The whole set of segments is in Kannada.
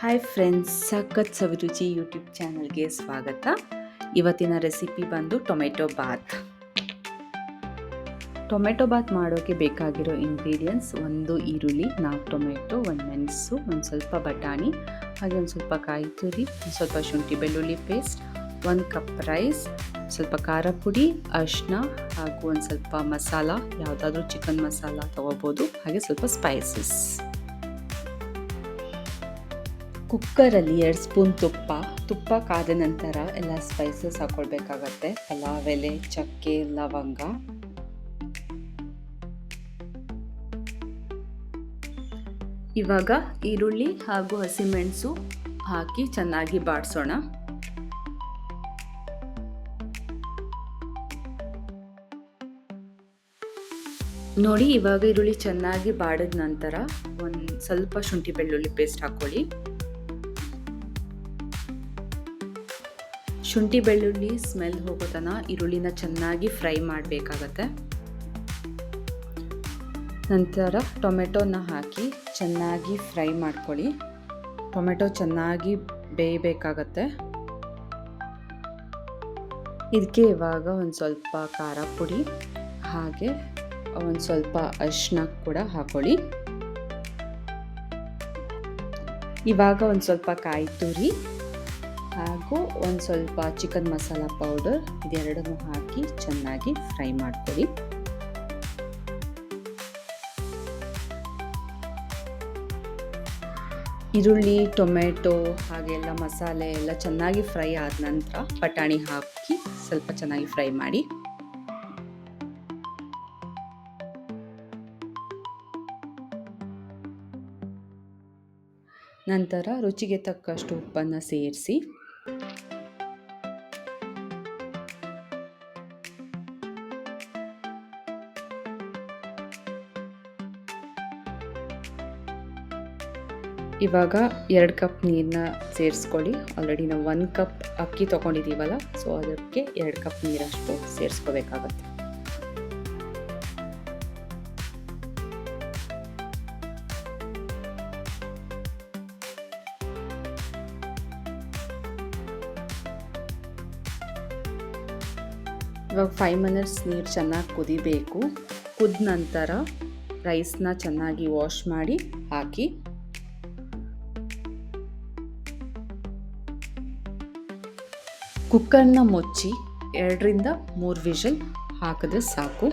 ಹಾಯ್ ಫ್ರೆಂಡ್ಸ್ ಸಖತ್ ಸವಿರುಚಿ ಯೂಟ್ಯೂಬ್ ಚಾನಲ್ಗೆ ಸ್ವಾಗತ. ಇವತ್ತಿನ ರೆಸಿಪಿ ಬಂದು ಟೊಮೆಟೊ ಬಾತ್ ಟೊಮೆಟೊ ಬಾತ್ ಮಾಡೋಕ್ಕೆ ಬೇಕಾಗಿರೋ ಇಂಗ್ರೀಡಿಯೆಂಟ್ಸ್ ಒಂದು ಈರುಳ್ಳಿ, ನಾಲ್ಕು ಟೊಮೆಟೊ ಒಂದು ಮೆಣಸು, ಒಂದು ಸ್ವಲ್ಪ ಬಟಾಣಿ, ಹಾಗೆ ಒಂದು ಸ್ವಲ್ಪ ಕಾಯಿ ತುರಿ, ಒಂದು ಸ್ವಲ್ಪ ಶುಂಠಿ ಬೆಳ್ಳುಳ್ಳಿ ಪೇಸ್ಟ್ ಒಂದು ಕಪ್ ರೈಸ್ ಸ್ವಲ್ಪ ಖಾರ ಪುಡಿ ಅರಿಶಿನ ಹಾಗೂ ಒಂದು ಸ್ವಲ್ಪ ಮಸಾಲ, ಯಾವುದಾದ್ರೂ ಚಿಕನ್ ಮಸಾಲ ತೊಗೋಬೋದು, ಹಾಗೆ ಸ್ವಲ್ಪ ಸ್ಪೈಸಸ್ ಕುಕ್ಕರಲ್ಲಿ ಎರಡು ಸ್ಪೂನ್ ತುಪ್ಪ ತುಪ್ಪ ಕಾದ ನಂತರ ಎಲ್ಲ ಸ್ಪೈಸಸ್ ಹಾಕ್ಕೊಳ್ಬೇಕಾಗತ್ತೆ ಪಲಾವ್ ಎಲೆ ಚಕ್ಕೆ, ಲವಂಗ. ಇವಾಗ ಈರುಳ್ಳಿ ಹಾಗೂ ಹಸಿಮೆಣಸು ಹಾಕಿ ಚೆನ್ನಾಗಿ ಬಾಡಿಸೋಣ. ನೋಡಿ, ಇವಾಗ ಈರುಳ್ಳಿ ಚೆನ್ನಾಗಿ ಬಾಡಿದ ನಂತರ ಒಂದು ಸ್ವಲ್ಪ ಶುಂಠಿ ಬೆಳ್ಳುಳ್ಳಿ ಪೇಸ್ಟ್ ಹಾಕೊಳ್ಳಿ. ಶುಂಠಿ ಬೆಳ್ಳುಳ್ಳಿ ಸ್ಮೆಲ್ ಹೋಗೋ ತನಕ ಈರುಳ್ಳಿನ ಚೆನ್ನಾಗಿ ಫ್ರೈ ಮಾಡಬೇಕಾಗತ್ತೆ. ನಂತರ ಟೊಮೆಟೊನ ಹಾಕಿ ಚೆನ್ನಾಗಿ ಫ್ರೈ ಮಾಡ್ಕೊಳ್ಳಿ. ಟೊಮೆಟೊ ಚೆನ್ನಾಗಿ ಬೇಯಬೇಕಾಗತ್ತೆ. ಇದಕ್ಕೆ ಇವಾಗ ಒಂದು ಸ್ವಲ್ಪ ಖಾರ ಪುಡಿ, ಹಾಗೆ ಒಂದು ಸ್ವಲ್ಪ ಅರಿಶಿನ ಕೂಡ ಹಾಕೊಳ್ಳಿ. ಇವಾಗ ಒಂದು ಸ್ವಲ್ಪ ಕಾಯಿ ತುರಿ ಹಾಗೂ ಒಂದು ಸ್ವಲ್ಪ ಚಿಕನ್ ಮಸಾಲ ಪೌಡರ್ ಇದೆರಡನ್ನು ಹಾಕಿ ಚೆನ್ನಾಗಿ ಫ್ರೈ ಮಾಡ್ಕೊಳ್ಳಿ ಈರುಳ್ಳಿ, ಟೊಮೆಟೊ ಹಾಗೆಲ್ಲ ಮಸಾಲೆ ಎಲ್ಲ ಚೆನ್ನಾಗಿ ಫ್ರೈ ಆದ ನಂತರ ಬಟಾಣಿ ಹಾಕಿ ಸ್ವಲ್ಪ ಚೆನ್ನಾಗಿ ಫ್ರೈ ಮಾಡಿ. ನಂತರ ರುಚಿಗೆ ತಕ್ಕಷ್ಟು ಉಪ್ಪನ್ನು ಸೇರಿಸಿ ಇವಾಗ ಎರಡು ಕಪ್ ನೀರನ್ನ ಸೇರಿಸ್ಕೊಳ್ಳಿ. ಆಲ್ರೆಡಿ ನಾವು ಒಂದು ಕಪ್ ಅಕ್ಕಿ ತೊಗೊಂಡಿದ್ದೀವಲ್ಲ ಸೊ ಅದಕ್ಕೆ ಎರಡು ಕಪ್ ನೀರಷ್ಟು ಸೇರಿಸ್ಕೋಬೇಕಾಗತ್ತೆ. ಇವಾಗ ಫೈವ್ ಮಿನಿಟ್ಸ್ ನೀರು ಚೆನ್ನಾಗಿ ಕುದಿಬೇಕು. ಕುದ ನಂತರ ರೈಸ್ನ ಚೆನ್ನಾಗಿ ವಾಶ್ ಮಾಡಿ ಹಾಕಿ. ಕುಕ್ಕರ್ನ ಮುಚ್ಚಿ ಎರಡರಿಂದ ಮೂರು ವಿಷಲ್ ಹಾಕಿದ್ರೆ ಸಾಕು.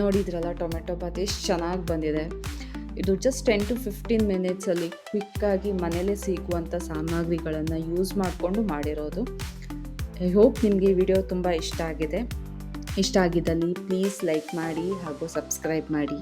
ನೋಡಿದ್ರಲ್ಲ ಟೊಮೆಟೊ ಬಾತ್ ಎಷ್ಟು ಚೆನ್ನಾಗಿ ಬಂದಿದೆ. ಇದು ಜಸ್ಟ್ ಟೆನ್ ಟು ಫಿಫ್ಟೀನ್ ಮಿನಿಟ್ಸಲ್ಲಿ ಕ್ವಿಕ್ಕಾಗಿ ಮನೇಲೇ ಸಿಗುವಂಥ ಸಾಮಗ್ರಿಗಳನ್ನು ಯೂಸ್ ಮಾಡಿಕೊಂಡು ಮಾಡಿರೋದು. ಐ ಹೋಪ್ ನಿಮಗೆ ಈ ವಿಡಿಯೋ ತುಂಬ ಇಷ್ಟ ಆಗಿದೆ. ಇಷ್ಟ ಆಗಿದ್ದಲ್ಲಿ ಪ್ಲೀಸ್ ಲೈಕ್ ಮಾಡಿ ಹಾಗೂ ಸಬ್ಸ್ಕ್ರೈಬ್ ಮಾಡಿ.